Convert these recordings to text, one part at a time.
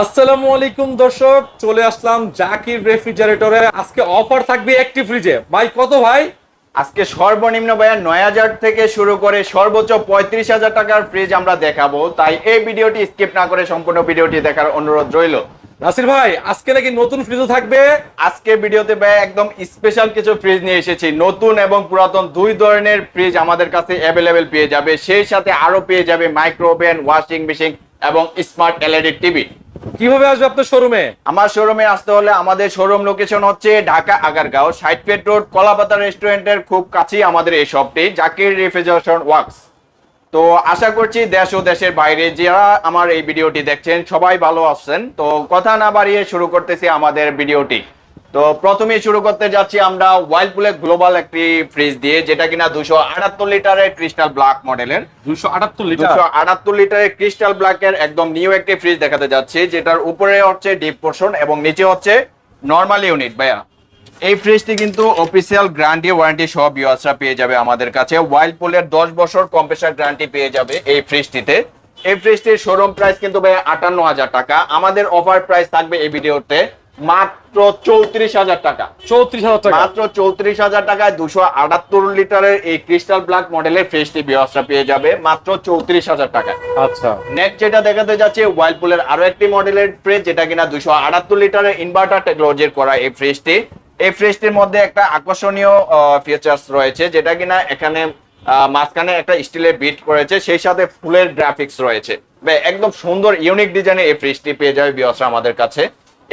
আসসালামু আলাইকুম দর্শক। চলে আসলাম জাকির রেফ্রিজারেটরে। আজকে অফার থাকবে একটি ফ্রিজে। ভাই কত ভাই? আজকে সর্বনিম্ন ভাইয়া নয় হাজার থেকে শুরু করে সর্বোচ্চ পঁয়ত্রিশ হাজার টাকার ফ্রিজ আমরা দেখাবো। তাই এই ভিডিওটি স্কিপ না করে সম্পূর্ণ ভিডিওটি দেখার অনুরোধ রইল। নাসির ভাই আজকে নাকি নতুন ফ্রিজও থাকবে? আজকে ভিডিওতে ভাই একদম স্পেশাল কিছু ফ্রিজ নিয়ে এসেছি। নতুন এবং পুরাতন দুই ধরনের ফ্রিজ আমাদের কাছে অ্যাভেলেবেল পেয়ে যাবে। সেই সাথে আরও পেয়ে যাবে মাইক্রো ওভেন ওয়াশিং মেশিন এবং স্মার্ট এলইডি টিভি কীভাবে আসবে আপনার শোরুমে আমার শোরুমে আসতে হলে আমাদের শোরুম লোকেশন হচ্ছে ঢাকা আগারগাঁও সাইড পেট রোড কলাপাতা রেস্টুরেন্টের খুব কাছেই আমাদের এই শপটি জাকির রেফ্রিজারেশন ওয়ার্কস। তো আশা করছি দেশ ও দেশের বাইরে যারা আমার এই ভিডিওটি দেখছেন, সবাই ভালো আছেন। তো কথা না বাড়িয়ে শুরু করতেছি আমাদের ভিডিওটি। তো প্রথমে শুরু করতে যাচ্ছি আমরা ওয়াইল্ডপুলের গ্লোবাল একটি ফ্রিজ দিয়ে যেটা কিনা দুশো আটাত্তর লিটারের ক্রিস্টাল ব্ল্যাক মডেলের। দুশো আটাত্তর লিটার? দুশো আটাত্তর লিটারের ক্রিস্টাল ব্ল্যাকের একদম নিউ একটি ফ্রিজ দেখাতে যাচ্ছি যেটার উপরে হচ্ছে ডিপ পোর্শন এবং নিচে হচ্ছে নর্মাল ইউনিট ভাইয়া। এই ফ্রিজটি কিন্তু অফিসিয়াল গ্যারান্টি ওয়ারেন্টি সব ইউএসরা পেয়ে যাবে আমাদের কাছে। ওয়াইল্ড পুলের দশ বছর কম্প্রেসার গ্যারান্টি পেয়ে যাবে এই ফ্রিজটিতে। এই ফ্রিজটির শোরুম প্রাইস কিন্তু ভাইয়া আটান্ন হাজার টাকা। আমাদের অফার প্রাইস থাকবে এই ভিডিওতে মাত্র চৌত্রিশ হাজার টাকা। চৌত্রিশ হাজার টাকা। মাত্র চৌত্রিশ হাজার টাকায় দুশো আটাত্তর লিটারের এই ক্রিস্টাল ব্ল্যাক মডেলের ফ্রিজটি ব্যবস্থা পেয়ে যাবে মাত্র চৌত্রিশ হাজার টাকা আচ্ছা। নেক্সট যেটা দেখাতে যাচ্ছে ওয়াইলপুলের আরও একটি মডেলের ফ্রিজ যেটা কিনা দুশো আটাত্তর লিটারের ইনভার্টার টেকনোলজির করা এই ফ্রিজটি এই ফ্রিজটির মধ্যে একটা আকর্ষণীয় ফিচার্স রয়েছে যেটা কিনা এখানে মাঝখানে একটা স্টিলের বিট করেছে সেই সাথে ফুলের গ্রাফিক্স রয়েছে। একদম সুন্দর ইউনিক ডিজাইনে এই ফ্রিজটি পেয়ে যাবে বিয়সরা আমাদের কাছে।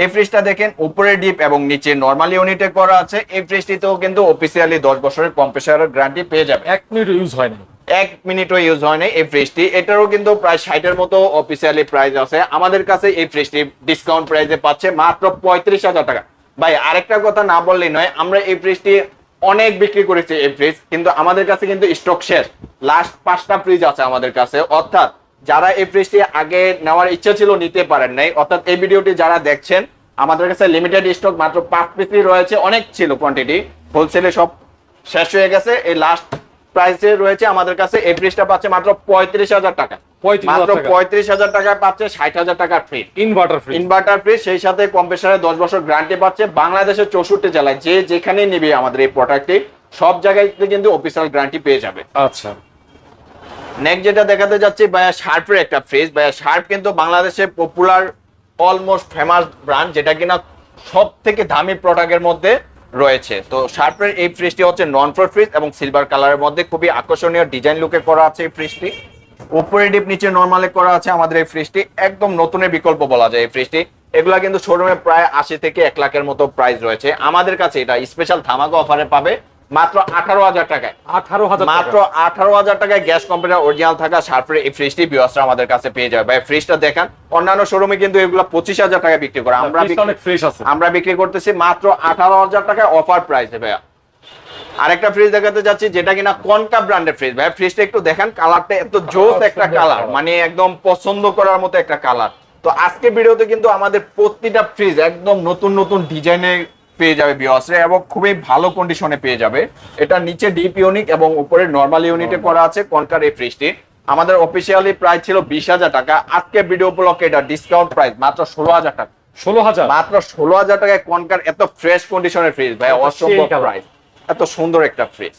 এই ফ্রিজটা দেখেন উপরে ডিপ এবং নিচে নর্মাল ইউনিটে করা আছে। এই ফ্রিজটিতেও কিন্তু অফিসিয়ালি দশ বছরের কম্প্রেসারের গ্যারান্টি পেয়ে যাবে। এক মিনিট ইউজ হয় না এক মিনিটও ইউজ হয় নাই এই ফ্রিজটি। এটারও কিন্তু প্রায় ষাটের মতো অফিসিয়ালি প্রাইস আছে। আমাদের কাছে এই ফ্রিজটি ডিসকাউন্ট প্রাইসে পাচ্ছে মাত্র পঁয়ত্রিশ হাজার টাকা। ভাই আরেকটা কথা না বললেই নয় আমরা এই ফ্রিজটি অনেক বিক্রি করেছি এই ফ্রিজ কিন্তু আমাদের কাছে কিন্তু স্টক শেষ। লাস্ট পাঁচটা ফ্রিজ আছে আমাদের কাছে। অর্থাৎ যারা এই ফ্রিজটি আগে নেওয়ার ইচ্ছা ছিল নিতে পারেন নাই অর্থাৎ এই ভিডিওটি যারা দেখছেন আমাদের কাছে লিমিটেড স্টক মাত্র পাঁচ পিসই রয়েছে অনেক ছিল কোয়ান্টিটি হোলসেলে সব শেষ হয়ে গেছে এই লাস্ট প্রাইসে রয়েছে আমাদের কাছে এই ফ্রিজটা পাচ্ছে মাত্র পঁয়ত্রিশ হাজার টাকা। মাত্র পঁয়ত্রিশ হাজার পাচ্ছে ষাট হাজার ফ্রি ইনভার্টার ফ্রি সেই সাথে কম্প্রেসারে দশ বছর গ্যারান্টি পাচ্ছে বাংলাদেশের চৌষট্টি জেলায় যে যেখানে নিবে আমাদের এই প্রোডাক্টটি সব জায়গায় কিন্তু অফিসিয়াল গ্যারান্টি পেয়ে যাবে। আচ্ছা। নেক্সট যেটা দেখাতে যাচ্ছি ভাইয়া শার্পের একটা ফ্রিজ ভাইয়া শার্প কিন্তু বাংলাদেশে পপুলার অলমোস্ট ফেমাস ব্র্যান্ড যেটা কিনা সব থেকে দামি প্রোডাক্টের মধ্যে রয়েছে। তো শার্পের এই ফ্রিজটি হচ্ছে নন ফ্লোর ফ্রিজ এবং সিলভার কালারের মধ্যে। খুবই আকর্ষণীয় ডিজাইন লুকে করা আছে এই ফ্রিজটি উপরে ডিপ নিচে নর্মালে করা আছে আমাদের এই ফ্রিজটি একদম নতুনের বিকল্প বলা যায় এই ফ্রিজটি এগুলা কিন্তু শোরুমে প্রায় আশি থেকে এক লাখের মতো প্রাইস রয়েছে। আমাদের কাছে এটা স্পেশাল ধামাকা অফারে পাবে। মাত্র আঠারো হাজার টাকায়। আঠারো হাজার মাত্র আঠারো হাজার টাকায় গ্যাস কম্পিউটার অরিজিনাল থাকা শার্পের এই ফ্রিজটি বিয়সরা আমাদের কাছে পেয়ে যাবে। ভাই ফ্রিজটা দেখান। অন্যান্য শোরুমে কিন্তু এগুলো পঁচিশ হাজার টাকায় বিক্রি করে। আমরা আমরা বিক্রি করতেছি মাত্র আঠারো হাজার টাকায় অফার প্রাইস ভাইয়া। আরেকটা ফ্রিজ দেখাতে যাচ্ছি যেটা কিনা কনকা ব্র্যান্ডের ফ্রিজ ভাই ফ্রিজটা একটু দেখেন কালারটা এত জোস একটা কালার মানে একদম পছন্দ করার মতো একটা কালার তো আজকে ভিডিওতে কিন্তু আমাদের প্রতিটা ফ্রিজ একদম নতুন নতুন ডিজাইনে পেয়ে যাবে বিয়সরে এবং খুবই ভালো কন্ডিশনে পেয়ে যাবে। এটা নিচে ডিপ ইউনিক এবং উপরে নর্মাল ইউনিটে করা আছে কনকার এই ফ্রিজটি আমাদের অফিসিয়ালি প্রাইস ছিল বিশ হাজার টাকা। আজকে ভিডিও উপলক্ষে এটা ডিসকাউন্ট প্রাইস মাত্র ষোলো হাজার টাকা। ষোলো হাজার? মাত্র ষোলো হাজার টাকায় কনকার এত ফ্রেশ কন্ডিশনের ফ্রিজ ভাই অসম্ভব প্রাইস এত সুন্দর একটা ফ্রিজ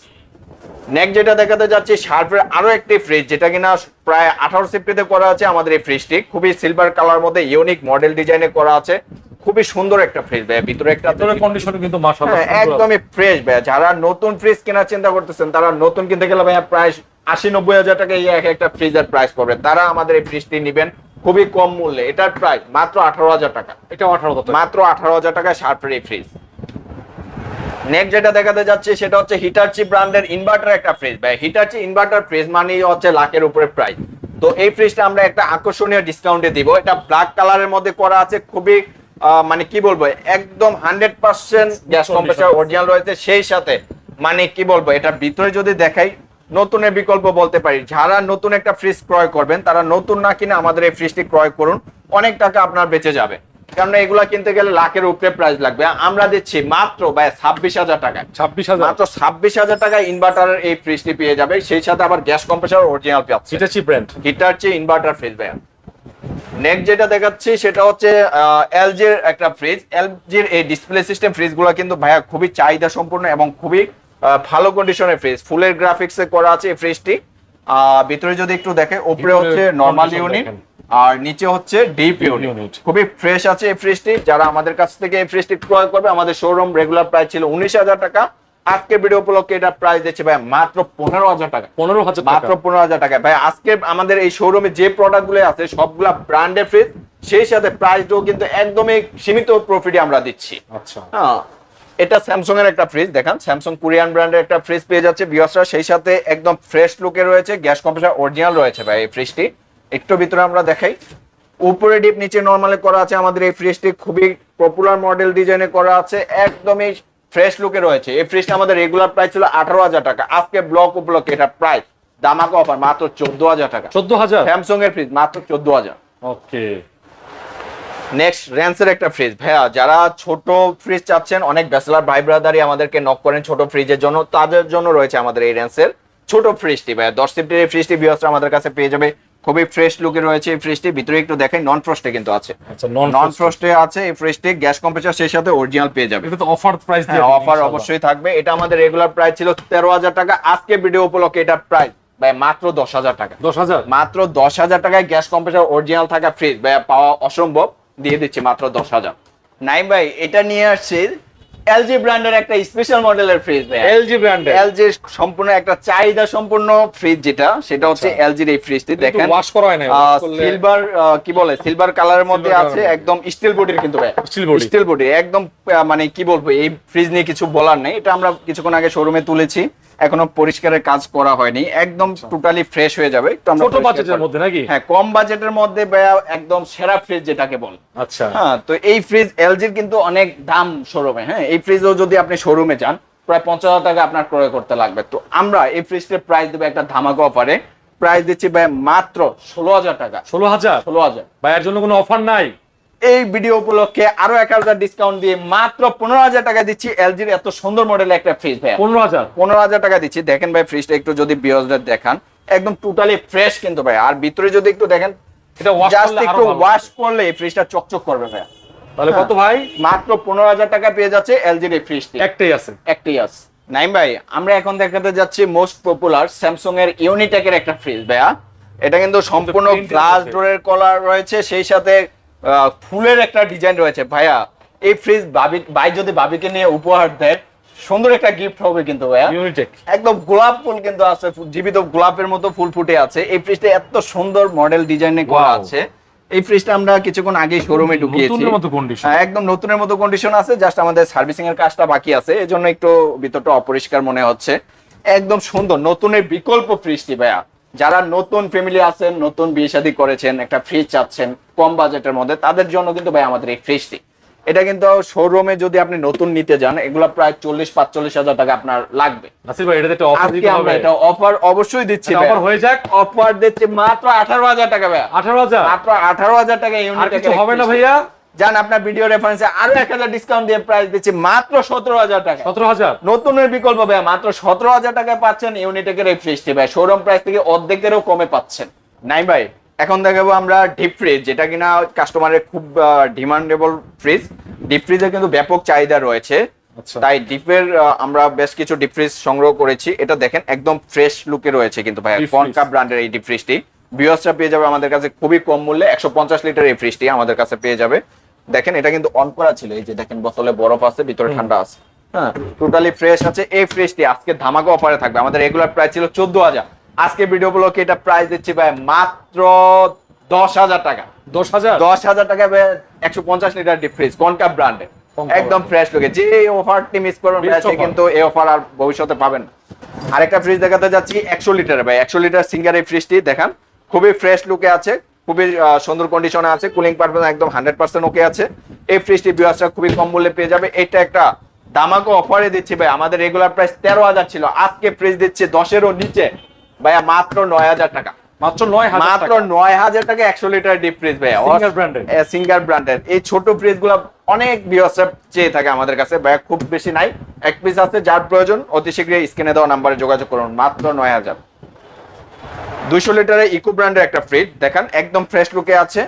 নেক্সট যেটা দেখাতে যাচ্ছি শার্পের আরও একটি ফ্রিজ যেটা কিনা প্রায় আঠারো সিফটিতে করা আছে আমাদের এই ফ্রিজটি খুবই সিলভার কালার মধ্যে ইউনিক মডেল ডিজাইনে করা আছে। খুবই সুন্দর একটা ফ্রিজ ভাই ভিতরে একটা ভিতরে কন্ডিশন কিন্তু মাশাআল্লাহ হ্যাঁ। একদমই ফ্রেশ ভাই যারা নতুন ফ্রিজ কেনার চিন্তা করতেছেন তারা নতুন কিনতে গেলে ভাইয়া প্রায় আশি নব্বই হাজার টাকা এই এক একটা ফ্রিজের প্রাইস পড়বে। তারা আমাদের এই ফ্রিজটি নেবেন খুবই কম মূল্যে। এটার প্রাইস মাত্র আঠারো হাজার টাকা। এটা আঠারো মাত্র আঠারো হাজার টাকায় শার্পের এই ফ্রিজ নেক্সট যেটা দেখাতে যাচ্ছে সেটা হচ্ছে হিটারচি ব্র্যান্ডের ইনভার্টার একটা ফ্রিজ ভাই হিটারচি ইনভার্টার ফ্রিজ মানেই হচ্ছে লাখের উপরে প্রাইস তো এই ফ্রিজটা আমরা একটা আকর্ষণীয় ডিসকাউন্টে দিব। এটা ব্ল্যাক কালারের মধ্যে করা আছে খুবই মানে কি বলব একদম hundred percent gas compressor original রয়েছে সেই সাথে মানে কি বলব এটার ভিতরে যদি দেখাই নতুনের বিকল্প বলতে পারি। যারা নতুন একটা ফ্রিজ ক্রয় করবেন তারা নতুন না কিনে আমাদের এই ফ্রিজটি ক্রয় করুন অনেক টাকা আপনার বেঁচে যাবে। কারণ এগুলা কিনতে গেলে লাখের উপরে প্রাইস লাগবে। আমরা দিচ্ছি মাত্র ভাই ছাব্বিশ হাজার টাকায়। ছাব্বিশ হাজার? মাত্র ছাব্বিশ হাজার টাকায় ইনভার্টারের এই ফ্রিজটি পেয়ে যাবে। সেই সাথে আবার গ্যাস কম্প্রেসার অরিজিনাল পাচ্ছে হিটাচি ব্র্যান্ড ইনভার্টার ফ্রিজ ভাইয়া। নেক্সট যেটা দেখাচ্ছি সেটা হচ্ছে এলজির একটা ফ্রিজ এলজির এই ডিসপ্লে সিস্টেম ফ্রিজগুলো কিন্তু ভাইয়া খুবই চাহিদা সম্পূর্ণ এবং খুবই ভালো কন্ডিশনের ফ্রিজ ফুলের গ্রাফিক্সে করা আছে এই ফ্রিজটি ভিতরে যদি একটু দেখে উপরে হচ্ছে নর্মাল ইউনিট আর নিচে হচ্ছে ডিপ ইউনিট খুবই ফ্রেশ আছে এই ফ্রিজটি যারা আমাদের কাছ থেকে এই ফ্রিজটি ক্রয় করবে আমাদের শোরুম রেগুলার প্রাইস ছিল উনিশ হাজার টাকা। আজকে ভিডিও উপলক্ষে এটা প্রাইস দিচ্ছে ভাই মাত্র পনেরো হাজার টাকা। পনেরো হাজার মাত্র পনেরো হাজার টাকা। ভাই আজকে আমাদের এই শোরুমে যে প্রোডাক্টগুলো আছে সবগুলা ব্র্যান্ডের ফ্রিজ সেই সাথে প্রাইসটাও কিন্তু একদমই সীমিত প্রফিটে আমরা দিচ্ছি। আচ্ছা। হ্যাঁ এটা স্যামসং এর একটা ফ্রিজ দেখেন। স্যামসং কোরিয়ান ব্র্যান্ডের একটা ফ্রিজ পেয়ে যাচ্ছে বিয়সরা সেই সাথে একদম ফ্রেশ লুকে রয়েছে গ্যাস কম্প্রেসার অরিজিনাল রয়েছে ভাই এই ফ্রিজটি একটু ভিতরে আমরা দেখাই। উপরে ডিপ নিচে নর্মালে করা আছে আমাদের এই ফ্রিজটি খুবই পপুলার মডেল ডিজাইনে করা আছে। একদমই ফ্রেশ লুকে রয়েছে। এই ফ্রিজটা আমাদের রেগুলার প্রাইস ছিল আঠারো হাজার টাকা। আজকে ব্লক উপলক্ষে এটা প্রাইস দামাকা অফার মাত্র চোদ্দ হাজার টাকা। চোদ্দ হাজার? স্যামসং এর ফ্রিজ মাত্র চোদ্দ হাজার। ওকে নেক্সট র্যান্সের একটা ফ্রিজ ভাইয়া যারা ছোট ফ্রিজ চাচ্ছেন অনেক ব্যাচেলার ভাই ব্রাদারই আমাদেরকে নক করেন ছোট ফ্রিজের জন্য। তাদের জন্য রয়েছে আমাদের এই র্যান্সের ছোট ফ্রিজটি ভাইয়া দশ সিফটের এই ফ্রিজটি বিয়সরা আমাদের কাছে পেয়ে যাবে। খুবই ফ্রেশ লুকে রয়েছে এই ফ্রিজটি ভিতরে একটু দেখেন নন ফ্রস্টে কিন্তু আছে। আচ্ছা নন নন ফ্রস্টে আছে এই ফ্রিজটি গ্যাস কম্প্রেসার সেই সাথে অরিজিনাল পেয়ে যাবে। এটা তো অফার প্রাইস অফার অবশ্যই থাকবে। এটা আমাদের রেগুলার প্রাইস ছিল তেরো হাজার টাকা। আজকে ভিডিও উপলক্ষে এটা প্রাইস ভাই মাত্র দশ হাজার টাকা। দশ হাজার? মাত্র দশ হাজার টাকায় গ্যাস কম্প্রেসার অরিজিনাল থাকা ফ্রিজ ভাই পাওয়া অসম্ভব। দিয়ে দিচ্ছি মাত্র দশ হাজার। নাইম ভাই এটা নিয়ে আসছি এলজি ব্র্যান্ডের একটা স্পেশাল মডেলের ফ্রিজ ভাই এলজি ব্র্যান্ডের। এলজি সম্পূর্ণ একটা চাহিদা সম্পূর্ণ ফ্রিজ যেটা সেটা হচ্ছে আচ্ছা। এলজির এই ফ্রিজটি দেখেন। ওয়াশ করা হয় না সিলভার কি বলে? সিলভার কালারের মধ্যে আছে একদম স্টিল বডির কিন্তু ভাই Steel body। স্টিল বডি একদম মানে কি বলব এই ফ্রিজ নিয়ে কিছু বলার নেই। এটা আমরা কিছুক্ষণ আগে শোরুমে তুলেছি। এখনও পরিষ্কারের কাজ করা হয়নি। একদম টোটালি ফ্রেশ হয়ে যাবে। একটু আমরা ছোট বাজেটের মধ্যে নাকি? হ্যাঁ কম বাজেটের মধ্যে একদম সেরা ফ্রিজ যেটাকে বল। আচ্ছা। হ্যাঁ তো এই ফ্রিজ এলজির কিন্তু অনেক দাম শোরুমে হ্যাঁ এই ফ্রিজও যদি আপনি শোরুমে যান প্রায় পঞ্চাশ হাজার টাকা আপনার ক্রয় করতে লাগবে। তো আমরা এই ফ্রিজটার প্রাইস দেবো একটা ধামাকা অফারে প্রাইস দিচ্ছি ভাই মাত্র ষোলো হাজার টাকা। ষোলো হাজার? ষোলো হাজার। ভাইয়ের জন্য কোনো অফার নাই? এই ভিডিও উপলক্ষে আরও এক হাজার ডিসকাউন্ট দিয়ে মাত্র পনেরো হাজার টাকা দিচ্ছি এলজির এত সুন্দর মডেলের একটা ফ্রিজ ভাই পনেরো হাজার? পনেরো হাজার টাকা দিচ্ছি। দেখেন ভাই ফ্রিজটা একটু যদি বিয়সদের দেখান একদম টোটালি ফ্রেশ কিন্তু ভাই আর ভিতরে যদি একটু দেখেন এটা জাস্ট একটু ওয়াশ করলে এই ফ্রিজটা চকচক করবে ভাই তাহলে কত ভাই? মাত্র পনেরো হাজার টাকা পেয়ে যাচ্ছে এলজির এই ফ্রিজটি একটাই আছে। একটাই আছে। নাইম ভাই আমরা এখন দেখাতে যাচ্ছি মোস্ট পপুলার স্যামসাং এর ইউনিটেকের একটা ফ্রিজ ভাইয়া। এটা কিন্তু সম্পূর্ণ গ্লাস ডোরের কলার রয়েছে। সেই সাথে ফুলের একটা ডিজাইন রয়েছে ভাইয়া। এই ফ্রিজ ভাবি ভাই যদি ভাবিকে নিয়ে উপহার দেয় সুন্দর একটা গিফট হবে কিন্তু ভাইয়া। ইউনিটেক একদম গোলাপ ফুল কিন্তু আছে জীবিত গোলাপের মতো ফুল ফুটে আছে। এই ফ্রিজটা এত সুন্দর মডেল ডিজাইনে করা আছে। এই ফ্রিজটা আমরা কিছুক্ষণ আগে শোরুমে ঢুকিয়েছি। নতুনের মতো কন্ডিশন হ্যাঁ, একদম নতুনের মতো কন্ডিশন আছে জাস্ট আমাদের সার্ভিসিং এর কাজটা বাকি আছে। এজন্য একটু ভিতরটা অপরিষ্কার মনে হচ্ছে। একদম সুন্দর নতুনের বিকল্প ফ্রিজটি ভাইয়া। যারা নতুন ফ্যামিলি আছেন নতুন বিয়ে শাদী করেছেন একটা ফ্রিজ চাচ্ছেন কম বাজেটের মধ্যে তাদের জন্য কিন্তু ভাই আমাদের এই ফ্রিজটি এটা কিন্তু শোরুমে যদি আপনি নতুন নিতে যান এগুলো প্রায় চল্লিশ পাঁচচল্লিশ হাজার টাকা আপনার লাগবে। ভাই অফার দিতে আমরা হবে এটা অফার অবশ্যই দিচ্ছি অফার হয়ে যাক। অফার দিচ্ছি মাত্র আঠারো হাজার টাকা ভাইয়া আঠারো হাজার? মাত্র আঠারো হাজার টাকা ইউনিট হবে না ভাইয়া? যান আপনার ভিডিও রেফারেন্সে আরও এক হাজার ডিসকাউন্ট দিয়ে প্রাইস দিচ্ছি মাত্র সতেরো হাজার টাকা। সতেরো হাজার? নতুনের বিকল্প ভাই মাত্র সতেরো হাজার টাকায় পাচ্ছেন ইউনিটেকের এই ফ্রিজটি ভাই। শোরুম প্রাইস থেকে অর্ধেকেরও কমে পাচ্ছেন। নাই ভাই এখন দেখাবো আমরা ডিপ ফ্রিজ যেটা কিনা কাস্টমারের খুব ডিমান্ডেবল ফ্রিজ ডিপ ফ্রিজের কিন্তু ব্যাপক চাহিদা রয়েছে। আচ্ছা। তাই ডিপের আমরা বেশ কিছু ডিপ ফ্রিজ সংগ্রহ করেছি। এটা দেখেন একদম ফ্রেশ লুকে রয়েছে কিন্তু ভাই। কনকা ব্র্যান্ডের এই ডিপ ফ্রিজটি বিয়সটা পেয়ে যাবে আমাদের কাছে খুবই কম মূল্যে একশো পঞ্চাশ লিটার এই ফ্রিজটি আমাদের কাছে পেয়ে যাবে। দেখেন এটা কিন্তু অন করা ছিল। এই যে দেখেন বোতলে বরফ আছে ভিতরে ঠান্ডা আছে। হ্যাঁ টোটালি ফ্রেশ আছে। এই ফ্রিজটি আজকে ধামাকা অফারে থাকবে। আমাদের রেগুলার প্রাইস ছিল চোদ্দ হাজার। আজকে ভিডিও গুলোকে এটা প্রাইস দিচ্ছি ভাই মাত্র দশ হাজার টাকা। দশ হাজার? দশ হাজার টাকা একশো পঞ্চাশ লিটার ডিপ ফ্রিজ কনকা ব্র্যান্ডের একদম ফ্রেশ লোকে যে অফারটি মিস করবেন কিন্তু এই অফার আর ভবিষ্যতে পাবেন না। আরেকটা ফ্রিজ দেখাতে যাচ্ছি একশো লিটারের ভাই। একশো লিটার সিঙ্গার এই ফ্রিজটি দেখান খুবই ফ্রেশ লুকে আছে। খুবই সুন্দর কন্ডিশনে আছে কুলিং পারফরমেন্স একদম হান্ড্রেড পার্সেন্ট ওকে আছে। এই ফ্রিজটি বিয়াসটা খুবই কম মূল্যে পেয়ে যাবে। এটা একটা দামাকো অফারে দিচ্ছি ভাই। আমাদের রেগুলার প্রাইস তেরো হাজার ছিল। আজকে ফ্রিজ দিচ্ছে দশেরও নিচে। ভাইয়া মাত্র নয় হাজার টাকা। মাত্র নয় হাজার মাত্র নয় হাজার টাকা একশো লিটার ডিপ ফ্রিজ ভাইয়া। Singer brand সিঙ্গার ব্র্যান্ডের এই ছোট ফ্রিজগুলো অনেক বিয়সে চেয়ে থাকে আমাদের কাছে। ভাইয়া খুব বেশি নাই। এক পিস আছে যার প্রয়োজন অতি শীঘ্রই স্ক্রিনে দেওয়া নাম্বারে যোগাযোগ করুন। মাত্র নয় হাজার। দুইশো লিটারের ইকো ব্র্যান্ডের একটা ফ্রিজ দেখেন একদম ফ্রেশ লুকে আছে।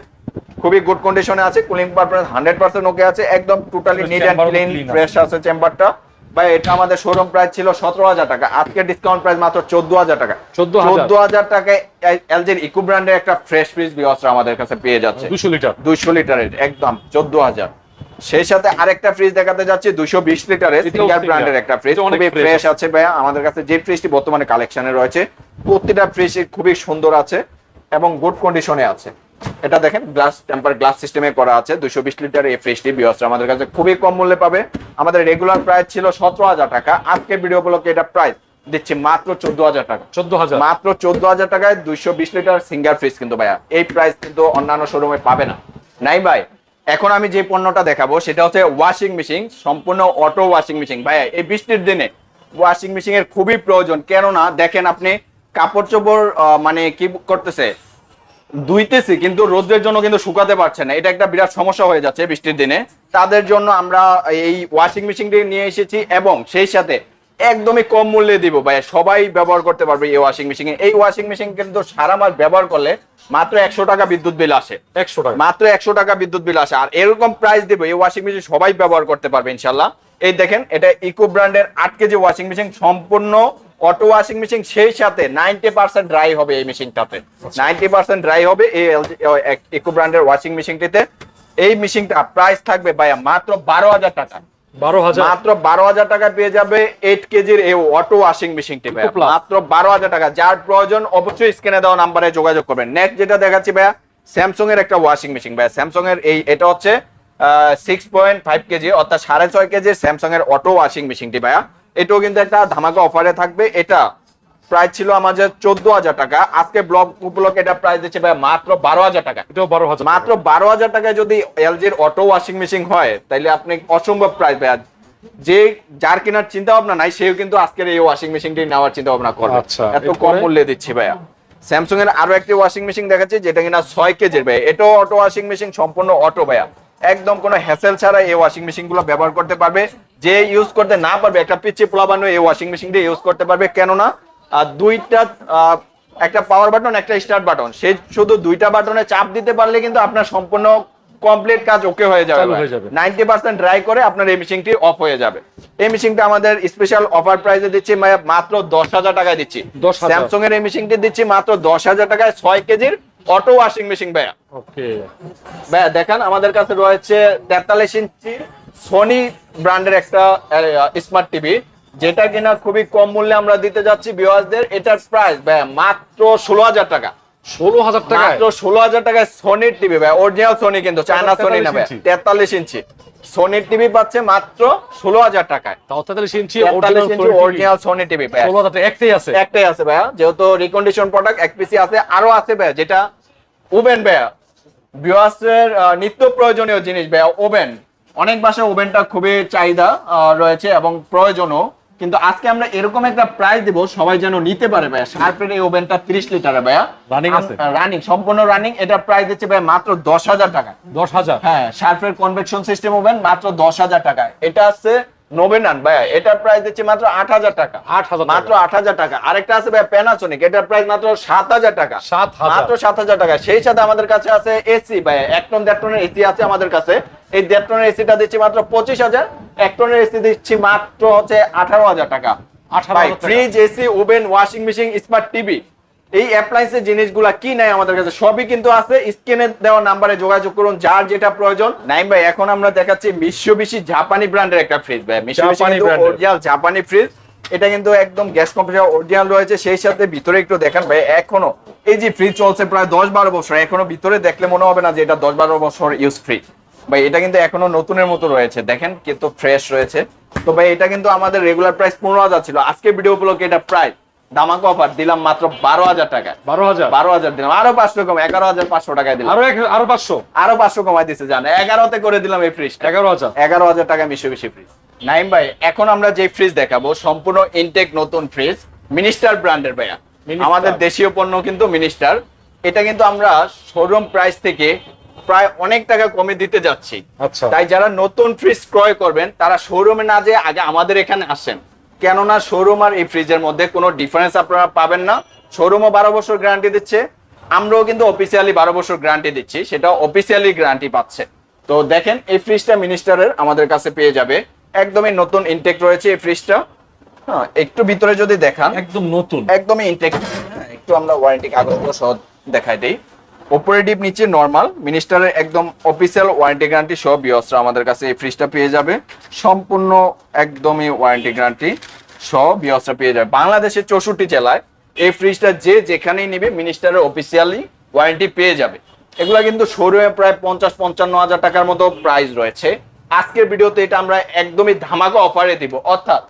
খুবই গুড কন্ডিশনে আছে। Cooling purpose hundred percent okay আছে। একদম totally neat and clean fresh আছে। চেম্বারটা ভাই এটা আমাদের শোরুম প্রাইস ছিল সতেরো হাজার টাকা। আজকে ডিসকাউন্ট প্রাইস মাত্র চোদ্দ হাজার টাকা। 14,000 চোদ্দ হাজার টাকায় এলজির ইকো ব্র্যান্ডের একটা ফ্রেশ ফ্রিজ বিওসরা আমাদের কাছে পেয়ে যাচ্ছে। দুশো লিটার। দুইশো লিটারের একদম চোদ্দ হাজার। সেই সাথে আরেকটা ফ্রিজ দেখাতে যাচ্ছি দুইশো বিশ লিটারের সিঙ্গার ব্র্যান্ডের একটা ফ্রিজ খুবই ফ্রেশ আছে। ভাইয়া। আমাদের কাছে যে ফ্রিজটি বর্তমানে কালেকশনে রয়েছে প্রতিটা ফ্রিজ খুবই সুন্দর আছে এবং গুড কন্ডিশনে আছে। এটা দেখেন গ্লাস টেম্পার গ্লাস সিস্টেমে করা আছে। দুশো বিশ লিটার এই ফ্রিজটি বিয়সরা আমাদের কাছে খুবই কম মূল্যে পাবে। আমাদের রেগুলার প্রাইস ছিল সতেরো হাজার টাকা। আজকে ভিডিও গুলোকে এটা প্রাইস দিচ্ছি মাত্র চোদ্দ হাজার টাকা। চোদ্দ হাজার। মাত্র চোদ্দ হাজার টাকায় দুইশো বিশ লিটার সিঙ্গার ফ্রিজ কিন্তু ভাইয়া। এই প্রাইস কিন্তু অন্যান্য শোরুমে পাবে না। নাই ভাই এখন আমি যে পণ্যটা দেখাবো সেটা হচ্ছে ওয়াশিং মেশিন সম্পূর্ণ অটো ওয়াশিং মেশিন ভাইয়া এই বৃষ্টির দিনে ওয়াশিং মেশিন এর খুবই প্রয়োজন। কেননা দেখেন আপনি কাপড় চোপড় মানে কি করতেছে? ধুইতেছি কিন্তু রোদের জন্য কিন্তু শুকাতে পারছে না। এটা একটা বিরাট সমস্যা হয়ে যাচ্ছে বৃষ্টির দিনে। তাদের জন্য আমরা এই ওয়াশিং মেশিনটি নিয়ে এসেছি এবং সেই সাথে একদমই কম মূল্যে দিব। ভাই সবাই ব্যবহার করতে পারবে এই ওয়াশিং মেশিন এই ওয়াশিং মেশিন কিন্তু সারা মাস ব্যবহার করলে মাত্র একশো টাকা বিদ্যুৎ বিল আসে। একশো টাকা। মাত্র একশো টাকা বিদ্যুৎ বিল আসে। আর এরকম প্রাইস দেবো এই ওয়াশিং মেশিন সবাই ব্যবহার করতে পারবে ইনশাল্লাহ এই দেখেন এটা ইকো ব্র্যান্ডের আট কেজি ওয়াশিং মেশিন সম্পূর্ণ অটো ওয়াশিং মেশিন সেই সাথে নাইনটি পার্সেন্ট ড্রাই হবে এই মেশিনটাতে নাইনটি পার্সেন্ট ড্রাই হবে এই ইকো ব্র্যান্ডের ওয়াশিং মেশিনটিতে এই মেশিনটা প্রাইস থাকবে ভাইয়া মাত্র বারো হাজার টাকা। মাত্র বারো হাজার টাকা পেয়ে যাবে এইট কেজির এই অটো ওয়াশিং মেশিনটি ভাইয়া। মাত্র বারো হাজার টাকা। যার প্রয়োজন অবশ্যই স্ক্রিনে দেওয়া নাম্বারে যোগাযোগ করবেন। নেক্সট যেটা দেখাচ্ছি ভাইয়া স্যামসং এর একটা ওয়াশিং মেশিন ভাইয়া। স্যামসং এর এই এটা হচ্ছে সিক্স পয়েন্ট ফাইভ কেজি অর্থাৎ সাড়ে ছয় কেজির স্যামসং এর অটো ওয়াশিং মেশিনটি ভাইয়া। এটাও কিন্তু একটা ধামাকা অফারে থাকবে। এটা প্রাইস ছিল আমাদের চোদ্দ হাজার টাকা। আজকে ব্লগ উপলক্ষে এটা প্রাইস দিচ্ছে ভাইয়া মাত্র বারো হাজার টাকা। এটাও বারো হাজার মাত্র বারো হাজার টাকায় যদি এলজির অটো ওয়াশিং মেশিন হয় তাহলে আপনি অসম্ভব প্রাইস ভাইয়া যে যার কেনার চিন্তা ভাবনা নাই সেও কিন্তু আজকের এই ওয়াশিং মেশিনটি নেওয়ার চিন্তা ভাবনা করবে। আচ্ছা, এত কম মূল্যে দিচ্ছি ভাইয়া স্যামসং এর আরও একটি ওয়াশিং মেশিন দেখাচ্ছি যেটা কিনা ছয় কেজির ভাই। এটাও অটো ওয়াশিং মেশিন সম্পূর্ণ অটো ভাইয়া। একদম কোনো হ্যাসেল ছাড়া এই ওয়াশিং মেশিনগুলো ব্যবহার করতে পারবে। যে ইউজ করতে না পারবে একটা পিচ্ছি পোলাবানো এই ওয়াশিং মেশিনটি ইউজ করতে পারবে কেননা দুইটা একটা পাওয়ার বাটন একটা স্টার্ট বাটন সেই শুধু দুইটা বাটনে চাপ দিতে পারলে কিন্তু আপনার সম্পূর্ণ কমপ্লিট কাজ ওকে হয়ে যাবে। নাইনটি পার্সেন্ট ড্রাই করে আপনার এই মেশিনটি অফ হয়ে যাবে। এই মেশিনটা আমাদের স্পেশাল অফার প্রাইসে দিচ্ছি মাত্র দশ হাজার টাকায় দিচ্ছি। 10,000 স্যামসং এর এই মেশিনটি দিচ্ছি মাত্র দশ হাজার টাকায় ছয় কেজির অটো ওয়াশিং মেশিন ভাইয়া। ওকে ভাইয়া দেখান আমাদের কাছে রয়েছে তেতাল্লিশ ইঞ্চি সোনি ব্র্যান্ডের একটা স্মার্ট টিভি যেটা কিনা খুবই কম মূল্যে আমরা দিতে যাচ্ছি বিওয়াসদের এটার প্রাইস ভাইয়া মাত্র ষোলো হাজার টাকা। ষোলো হাজার টাকায়? মাত্র ষোলো হাজার টাকায় সোনির টিভি ভাই অরিজিনাল সোনি কিন্তু চায়না সোনি না ভাই 43 তেতাল্লিশ ইঞ্চি। সোনির টিভি পাচ্ছে মাত্র ষোলো হাজার টাকায়। তেতাল্লিশ ইঞ্চি অরিজিনাল সোনি টিভি ভাই। টাকা একটাই আছে। একটাই আছে ভাইয়া যেহেতু রিকন্ডিশন প্রোডাক্ট এক পিসি আছে আরও আছে ভাইয়া যেটা ওভেন ভাইয়া ভিউয়ার্সের নিত্য প্রয়োজনীয় জিনিস ভাইয়া ওভেন অনেক বাসায় ওভেনটা খুবই চাহিদা রয়েছে এবং প্রয়োজনও। কিন্তু আজকে আমরা এরকম একটা প্রাইস দিব সবাই যেন নিতে পারে ভাইয়া। শার্পের এই ওভেনটা তিরিশ লিটার ভাইয়া। রানিং আছে? রানিং সম্পূর্ণ রানিং এটা প্রাইস দিচ্ছে ভাই মাত্র দশ হাজার টাকা দশ হাজার? হ্যাঁ শার্পের কনভেকশন সিস্টেম ওভেন মাত্র দশ হাজার টাকা এটা আছে নোবেনান ভাইয়া এটার প্রাইস দিচ্ছে মাত্র আট হাজার টাকা। আট হাজার মাত্র আট হাজার টাকা। আরেকটা আছে ভাই প্যানাসোনিক এটার প্রাইস মাত্র সাত হাজার টাকা। মাত্র সাত হাজার টাকা। সেই সাথে আমাদের কাছে আছে এসি ভাই এক টন দেড় টনের এসি আছে আমাদের কাছে। এই দেড় টনের এসিটা দিচ্ছি মাত্র পঁচিশ হাজার। এক টনের এসি দিচ্ছি মাত্র হচ্ছে আঠারো হাজার টাকা। হাজার টাকা। Fridge AC oven washing machine smart TV এই অ্যাপ্লায়েন্সের জিনিসগুলা কি নাই আমাদের কাছে? সবই কিন্তু আছে। স্ক্রিনে দেওয়া নাম্বারে যোগাযোগ করুন যার যেটা প্রয়োজন। নাইম ভাই এখন আমরা দেখাচ্ছি মিশোবিশি জাপানি ব্র্যান্ডের একটা ফ্রিজ ভাই। অরিজিনাল জাপানি ফ্রিজ এটা কিন্তু একদম গ্যাস কম্প্রেসার অরিজিনাল রয়েছে। সেই সাথে ভিতরে একটু দেখেন ভাই এখনও এই যে ফ্রিজ চলছে প্রায় দশ বারো বছর। এখনও ভিতরে দেখলে মনে হবে না যে এটা দশ বারো বছর ইউজ ফ্রি ভাই এটা কিন্তু এখনও নতুনের মতো রয়েছে। দেখেন কিন্তু ফ্রেশ রয়েছে। তো ভাই এটা কিন্তু আমাদের রেগুলার প্রাইস পনেরো হাজার ছিল। আজকে ভিডিও উপলক্ষে এটা প্রাইস দামাক অফার দিলাম মাত্র বারো হাজার টাকা বারো হাজার? বারো হাজার দিলাম। আরও পাঁচশো কম এগারো হাজার পাঁচশো টাকায় দিলাম। আরও আরও পাঁচশো? আরও পাঁচশো কমাই দিচ্ছে জান। এগারোতে করে দিলাম এই ফ্রিজটা এগারো হাজার? এগারো হাজার টাকা মিশে বেশি ফ্রিজ নাইম ভাই এখন আমরা যে ফ্রিজ দেখাবো সম্পূর্ণ ইনটেক নতুন ফ্রিজ মিনিস্টার ব্র্যান্ডের ভাইয়া। আমাদের দেশীয় পণ্য কিন্তু মিনিস্টার এটা কিন্তু আমরা শোরুম প্রাইস থেকে প্রায় অনেক টাকা কমে দিতে যাচ্ছি। আচ্ছা। তাই যারা নতুন ফ্রিজ ক্রয় করবেন তারা শোরুমে না যেয়ে আগে আমাদের এখানে আসেন। কেননা শোরুম আর এই ফ্রিজের মধ্যে কোনো ডিফারেন্স আপনারা পাবেন না। শোরুমও বারো বছর গ্যারান্টি দিচ্ছে। আমরাও কিন্তু অফিসিয়ালি বারো বছর গ্যারান্টি দিচ্ছি। সেটা অফিসিয়ালি গ্যারান্টি পাচ্ছে। তো দেখেন এই ফ্রিজটা মিনিস্টারের আমাদের কাছে পেয়ে যাবে। একদমই নতুন ইনটেক রয়েছে এই ফ্রিজটা হ্যাঁ একটু ভিতরে যদি দেখান। একদম নতুন। একদমই ইনটেক একটু আমরা ওয়ারেন্টি কাগজগুলো সহ দেখাই দেই। অপারেটিভ নিচে নর্মাল মিনিস্টারের একদম অফিসিয়াল ওয়ারেন্টি গ্যারান্টি সব বিয়সরা আমাদের কাছে এই ফ্রিজটা পেয়ে যাবে। সম্পূর্ণ একদমই ওয়ারেন্টি গ্যারান্টি সব বিয়সরা পেয়ে যাবে। বাংলাদেশের চৌষট্টি জেলায় এই ফ্রিজটা যে যেখানেই নেবে মিনিস্টারের অফিসিয়ালি ওয়ারেন্টি পেয়ে যাবে। এগুলা কিন্তু শোরুমে প্রায় পঞ্চাশ, পঞ্চান্ন হাজার টাকার মতো প্রাইস রয়েছে। আজকের ভিডিওতে এটা আমরা একদমই ধামাকা অফারে দিব। অর্থাৎ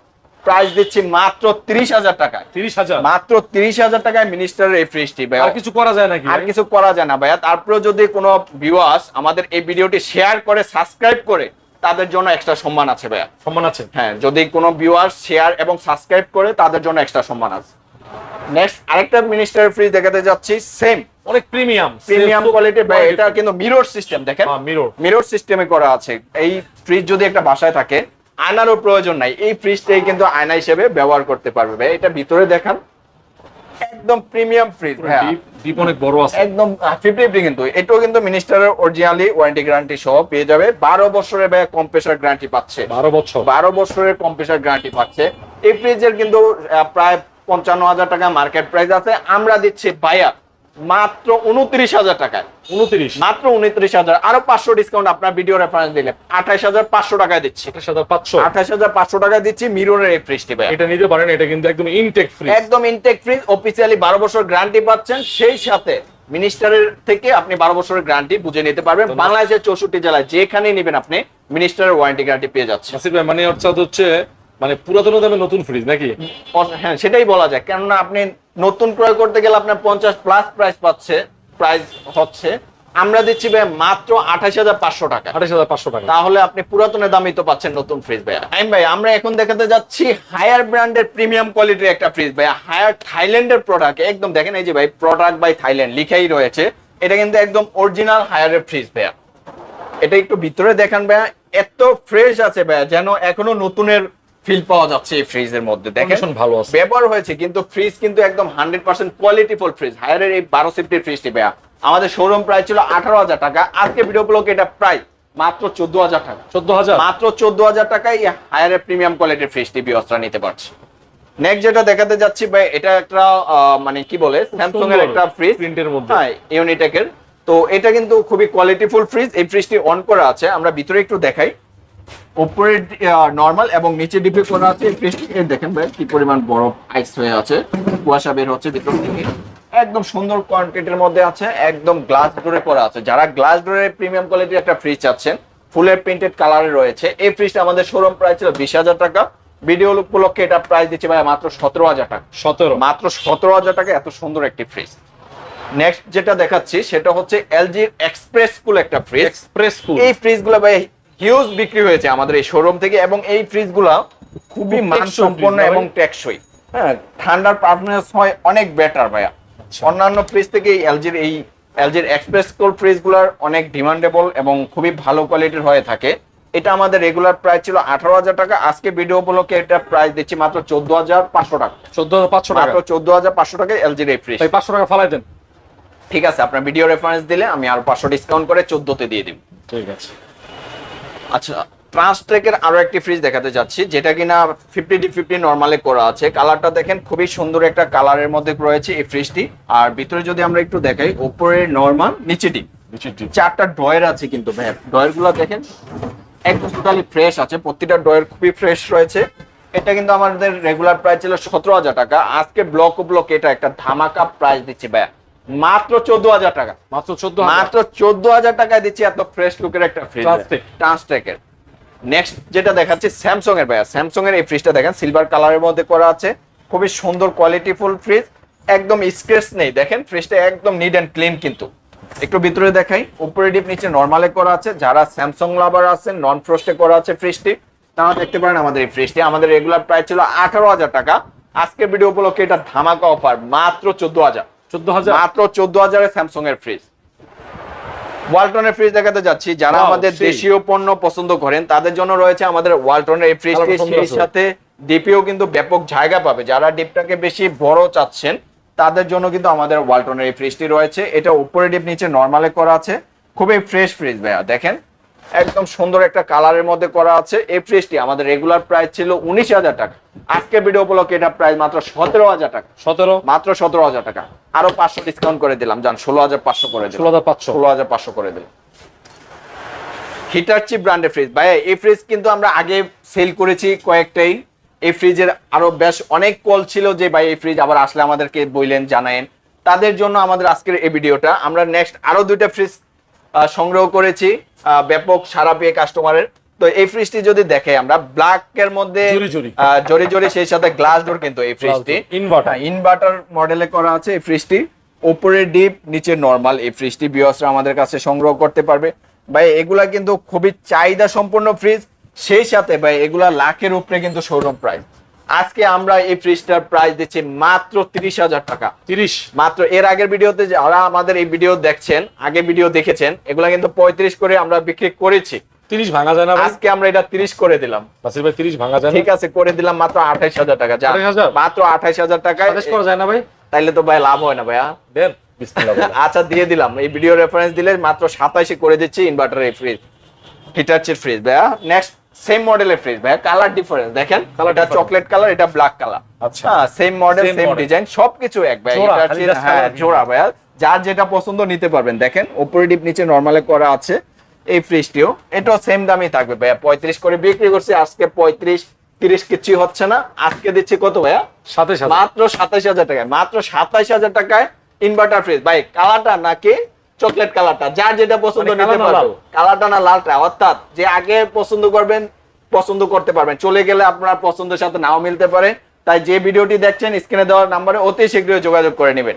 প্রাইস দিচ্ছি মাত্র তিরিশ হাজার টাকায়। তিরিশ হাজার? মাত্র তিরিশ হাজার টাকায় মিনিস্টারের এই ফ্রিজটি ভাই আর কিছু করা যায় নাকি আর কিছু করা যায় না ভাইয়া। তারপরে যদি কোনো ভিউয়ার্স আমাদের এই ভিডিওটি শেয়ার করে সাবস্ক্রাইব করে তাদের জন্য এক্সট্রা সম্মান আছে ভাইয়া। সম্মান আছে? হ্যাঁ যদি কোনো ভিউয়ার্স শেয়ার এবং সাবস্ক্রাইব করে তাদের জন্য এক্সট্রা সম্মান আছে। নেক্সট আরেকটা মিনিস্টার ফ্রিজ দেখাতে যাচ্ছি সেম অনেক প্রিমিয়াম প্রিমিয়াম কোয়ালিটি ভাই এটা কিন্তু মিরর সিস্টেম দেখেন? মিরর মিরর সিস্টেমে করা আছে। এই ফ্রিজ যদি একটা বাসায় থাকে আয়নারও প্রয়োজন নাই। এই ফ্রিজটাই কিন্তু আয়না হিসেবে ব্যবহার করতে পারবে ভাই। এটা ভিতরে দেখান। একদম প্রিমিয়াম ফ্রিজ ডিপ অনেক বড় আছে। একদম ফিফটি ফিফটি কিন্তু। এটাও কিন্তু মিনিস্টারের অরিজিনালি ওয়ারেন্টি গ্যারান্টি সহ পেয়ে যাবে। বারো বছরের ভাই কম্প্রেসার গ্যারান্টি পাচ্ছে। বারো বছর। বারো বছরের কম্প্রেসার গ্যারান্টি পাচ্ছে। এই ফ্রিজের কিন্তু প্রায় পঞ্চান্ন হাজার টাকা মার্কেট প্রাইস আছে। আমরা দিচ্ছি ভাইয়া মাত্র উনত্রিশ হাজার টাকায়। উনত্রিশ। মাত্র উনত্রিশ হাজার। আরও পাঁচশো ডিসকাউন্ট আপনার ভিডিও রেফারেন্স দিলে। আঠাশ হাজার পাঁচশো টাকায় দিচ্ছি। আঠাশ হাজার পাঁচশো। আঠাশ হাজার পাঁচশো টাকায় দিচ্ছি মিররের এই ফ্রিজটি ভাই। এটা নিতে পারেন এটা কিন্তু একদম ইনটেক ফ্রি একদম ইনটেক ফ্রিজ অফিসিয়ালি বারো বছর গ্যারান্টি পাচ্ছেন। সেই সাথে মিনিস্টারের থেকে আপনি বারো বছরের গ্যারান্টি বুঝে নিতে পারবেন। বাংলাদেশের চৌষট্টি জেলায় যেখানে নেবেন আপনি মিনিস্টারের ওয়ারেন্টি গ্যারান্টি পেয়ে যাচ্ছেন। মানে অর্থাৎ হচ্ছে মানে পুরাতন দামে নতুন ফ্রিজ নাকি? হ্যাঁ সেটাই বলা যায়। কেননা আপনি নতুন ক্রয় করতে গেলে আপনার পঞ্চাশ প্লাস প্রাইস পাচ্ছে। প্রাইস হচ্ছে আমরা দিচ্ছি ভাই মাত্র আঠাশ হাজার পাঁচশো টাকা। আঠাশ হাজার পাঁচশো টাকা। তাহলে আপনি পুরাতনের দামই তো পাচ্ছেন নতুন ফ্রিজ ভাইয়া। আইম ভাই আমরা এখন দেখাতে যাচ্ছি হায়ার ব্র্যান্ডের প্রিমিয়াম কোয়ালিটির একটা ফ্রিজ ভাইয়া। হায়ার থাইল্যান্ডের প্রোডাক্ট একদম দেখেন এই যে ভাই প্রোডাক্ট বাই থাইল্যান্ড লিখাই রয়েছে। এটা কিন্তু একদম অরিজিনাল হায়ারের ফ্রিজ ভাইয়া। এটা একটু ভিতরে দেখান ভাইয়া। এত ফ্রেশ আছে ভাইয়া যেন এখনও নতুনের ফিল পাওয়া যাচ্ছে এই ফ্রিজের মধ্যে। দেখেন ভালো আছে। ব্যবহার হয়েছে কিন্তু ফ্রিজ কিন্তু একদম হান্ড্রেড পার্সেন্ট কোয়ালিটিফুল ফ্রিজ হায়ারের এই বারো সিফটির ফ্রিজটি ভাইয়া। আমাদের শোরুম প্রাইস ছিল আঠারো হাজার টাকা। আজকে ভিডিও গুলোকে এটা প্রায় মাত্র চোদ্দ হাজার টাকা। চোদ্দ হাজার? মাত্র চোদ্দ হাজার টাকায় এই হায়ারের প্রিমিয়াম কোয়ালিটির ফ্রিজ টিভি অস্ত্রা নিতে পারছে। নেক্সট যেটা দেখাতে যাচ্ছি ভাই এটা একটা মানে কি বলে স্যামসাং এর একটা ফ্রিজ প্রিন্টের মধ্যে। হ্যাঁ ইউনিটেকের তো এটা কিন্তু খুবই কোয়ালিটিফুল ফ্রিজ এই ফ্রিজটি অন করা আছে। আমরা ভিতরে একটু দেখাই। উপরে নর্মাল এবং নিচে ডিপে করা আছে? এই ফ্রিজটি দেখেন ভাই কি পরিমাণ বরফ আইস হয়ে আছে। কুয়াশা বের হচ্ছে ভিতর থেকে। একদম সুন্দর কোয়ান্টিটির মধ্যে আছে একদম গ্লাস ডোরে করা আছে। যারা গ্লাস ডোরে প্রিমিয়াম কোয়ালিটির একটা ফ্রিজ চাচ্ছেন ফুলের প্রিন্টেড কালারে রয়েছে। এই ফ্রিজটা আমাদের শোরুম প্রাইস ছিল বিশ হাজার টাকা। ভিডিও উপলক্ষে এটা প্রাইস দিচ্ছে ভাই মাত্র সতেরো হাজার টাকা। সতেরো। মাত্র সতেরো হাজার টাকা এত সুন্দর একটি ফ্রিজ নেক্সট যেটা দেখাচ্ছি সেটা হচ্ছে এলজির এক্সপ্রেস কুল একটা ফ্রিজ এক্সপ্রেস ফুল এই ফ্রিজগুলো ভাই হিউজ বিক্রি হয়েছে আমাদের এই শোরুম থেকে এবং এই ফ্রিজগুলো খুবই মানসম্পন্ন এবং টেকসই হ্যাঁ ঠান্ডার পারফরমেন্স হয় অনেক বেটার ভাইয়া। আচ্ছা। অন্যান্য ফ্রিজ থেকে এই এলজির এই এলজির এক্সপ্রেস কুল ফ্রিজগুলোর অনেক ডিমান্ডেবল এবং খুবই ভালো কোয়ালিটির হয়ে থাকে। এটা আমাদের রেগুলার প্রাইস ছিল আঠারো হাজার টাকা। আজকে ভিডিও উপলক্ষে এটা প্রাইস দিচ্ছি মাত্র চোদ্দ হাজার পাঁচশো টাকা। চোদ্দ হাজার পাঁচশো টাকা? চোদ্দ হাজার পাঁচশো টাকা এলজির এই ফ্রিজ পাঁচশো টাকা ফালাই দেন। ঠিক আছে আপনার ভিডিও রেফারেন্স দিলে আমি আর পাঁচশো ডিসকাউন্ট করে চোদ্দতে দিয়ে দিব। ঠিক আছে। আচ্ছা ট্রান্সট্রেকের আরও একটি ফ্রিজ দেখাতে যাচ্ছি যেটা কিনা ফিফটি ডি ফিফটি নর্মালে করা আছে। কালারটা দেখেন খুবই সুন্দর একটা কালারের মধ্যে রয়েছে এই ফ্রিজটি আর ভিতরে যদি আমরা একটু দেখাই উপরে নর্মাল নিচে ডিপ চারটা ড্রয়ার আছে কিন্তু ভাই ড্রয়ারগুলো দেখেন একদম টোটালি ফ্রেশ আছে। প্রতিটা ড্রয়ার খুবই ফ্রেশ রয়েছে। এটা কিন্তু আমাদের রেগুলার প্রাইস ছিল সতেরো হাজার টাকা। আজকে ব্লক ব্লক এটা একটা ধামাকা প্রাইস দিচ্ছি ভাইয়া। মাত্র চোদ্দ হাজার টাকা। মাত্র চোদ্দ মাত্র চোদ্দ হাজার টাকায় দিচ্ছি এত ফ্রেশ লুকের একটা ফ্রিজ। ট্রান্সটেকের নেক্সট যেটা দেখাচ্ছি স্যামসং এর ভাইয়া। স্যামসং এর এই ফ্রিজটা দেখেন সিলভার কালারের মধ্যে করা আছে। খুবই সুন্দর কোয়ালিটি ফুল ফ্রিজ একদম স্ক্রেচ নেই। দেখেন ফ্রিজটা একদম নিড অ্যান্ড ক্লিন কিন্তু। একটু ভিতরে দেখাই। উপরে ডিপ নিচে নর্মালে করা আছে। যারা স্যামসং লাভার আছেন নন ফ্রস্টে করা আছে ফ্রিজটি তারা দেখতে পারেন আমাদের এই ফ্রিজটি আমাদের রেগুলার প্রাইস ছিল আঠারো হাজার টাকা। আজকের ভিডিও উপলক্ষে এটা ধামাকা অফার মাত্র চোদ্দ হাজার। চোদ্দ হাজার? মাত্র চোদ্দ হাজারে স্যামসং এর ফ্রিজ ওয়ালটনের ফ্রিজ দেখাতে যাচ্ছি। যারা আমাদের দেশীয় পণ্য পছন্দ করেন তাদের জন্য রয়েছে আমাদের ওয়ালটনের এই ফ্রিজটি আলাদা সেই সাথে ডিপিও কিন্তু ব্যাপক জায়গা পাবে। যারা ডিপটাকে বেশি বড় চাচ্ছেন তাদের জন্য কিন্তু আমাদের ওয়ালটনের এই ফ্রিজটি রয়েছে। এটা উপরে ডিপ নিচে নর্মালে করা আছে। খুবই ফ্রেশ ফ্রিজ ভাইয়া। দেখেন একদম সুন্দর একটা কালারের মধ্যে করা আছে। এই ফ্রিজটি আমাদের রেগুলার প্রাইস ছিল উনিশ হাজার টাকা। আজকে ভিডিও উপলক্ষে এটা প্রাইস মাত্র সতেরো হাজার টাকা। সতেরো? মাত্র সতেরো হাজার টাকা। আরও পাঁচশো ডিসকাউন্ট করে দিলাম জান ষোলো হাজার পাঁচশো করে দিলাম। ষোলো হাজার পাঁচশো। ষোলো হাজার পাঁচশো করে দিলাম। হিটারচি ব্র্যান্ডের ফ্রিজ ভাই এই ফ্রিজ কিন্তু আমরা আগে সেল করেছি কয়েকটাই। এই ফ্রিজের আরও বেশ অনেক কল ছিল যে ভাই এই ফ্রিজ আবার আসলে আমাদেরকে বললেন জানায়েন। তাদের জন্য আমাদের আজকের এই ভিডিওটা আমরা নেক্সট আরও দুইটা ফ্রিজ সংগ্রহ করেছি। ব্যাপক সারা পেয়ে কাস্টমারের তো এই ফ্রিজটি যদি দেখে আমরা ব্ল্যাক এর মধ্যে জোরে জরি। সেই সাথে গ্লাস ডোর কিন্তু এই ফ্রিজটি inverter। ইনভার্টার মডেলে করা আছে এই ফ্রিজটি উপরে ডিপ নিচে নরমাল এই ফ্রিজটি বিয়সরা আমাদের কাছে সংগ্রহ করতে পারবে। ভাই এগুলা কিন্তু খুবই চাহিদা সম্পন্ন ফ্রিজ সেই সাথে ভাই এগুলা লাখের উপরে কিন্তু শোরুম প্রাইস আজকে আমরা এই ফ্রিজটার প্রাইস দিচ্ছি মাত্র তিরিশ হাজার টাকা। তিরিশ। মাত্র এর আগের ভিডিওতে যারা আমাদের এই ভিডিও দেখছেন আগে ভিডিও দেখেছেন এগুলা কিন্তু পঁয়ত্রিশ করে আমরা বিক্রি করেছি। তিরিশ ভাঙা যায় না আজকে আমরা এটা তিরিশ করে দিলাম। বাসির ভাই তিরিশ ভাঙা যায় ঠিক আছে করে দিলাম মাত্র আঠাইশ হাজার টাকা। মাত্র আঠাইশ হাজার করা যায় না ভাই? তাইলে তো ভাই লাভ হয় না ভাইয়া। দেন আচ্ছা দিয়ে দিলাম। এই ভিডিও রেফারেন্স দিলে মাত্র সাতাইশে করে দিচ্ছি ইনভার্টার এই ফ্রিজ হিটারচির ফ্রিজ ভাইয়া। নেক্সট সেম মডেলের ফ্রিজ ভাইয়া কালার ডিফারেন্স দেখেন difference। চকলেট কালার এটা ব্ল্যাক কালার আচ্ছা। Same model same. ডিজাইন সবকিছু এক ভাই just হ্যাঁ জোড়া ভাইয়া। যার যেটা পছন্দ নিতে পারবেন দেখেন উপরে ডিপ নিচে নরমালে করা আছে এই ফ্রিজটিও এটাও সেম দামই থাকবে ভাইয়া পঁয়ত্রিশ করে বিক্রি করছি আজকে পঁয়ত্রিশ তিরিশ কিছু হচ্ছে না। আজকে দিচ্ছি কত ভাইয়া? সাথে মাত্র সাতাইশ হাজার টাকায় মাত্র সাতাইশ হাজার টাকায় ইনভার্টার ফ্রিজ ভাই কালারটা নাকি চকলেট কালারটা যার যেটা পছন্দ মানে নিতে পারবেন? কালারটা না লালটা অর্থাৎ যে আগে পছন্দ করবেন পছন্দ করতে পারবেন। চলে গেলে আপনার পছন্দের সাথে নাও মিলতে পারে। তাই যে ভিডিওটি দেখছেন স্ক্রিনে দেওয়ার নাম্বারে অতি শীঘ্রই যোগাযোগ করে নেবেন।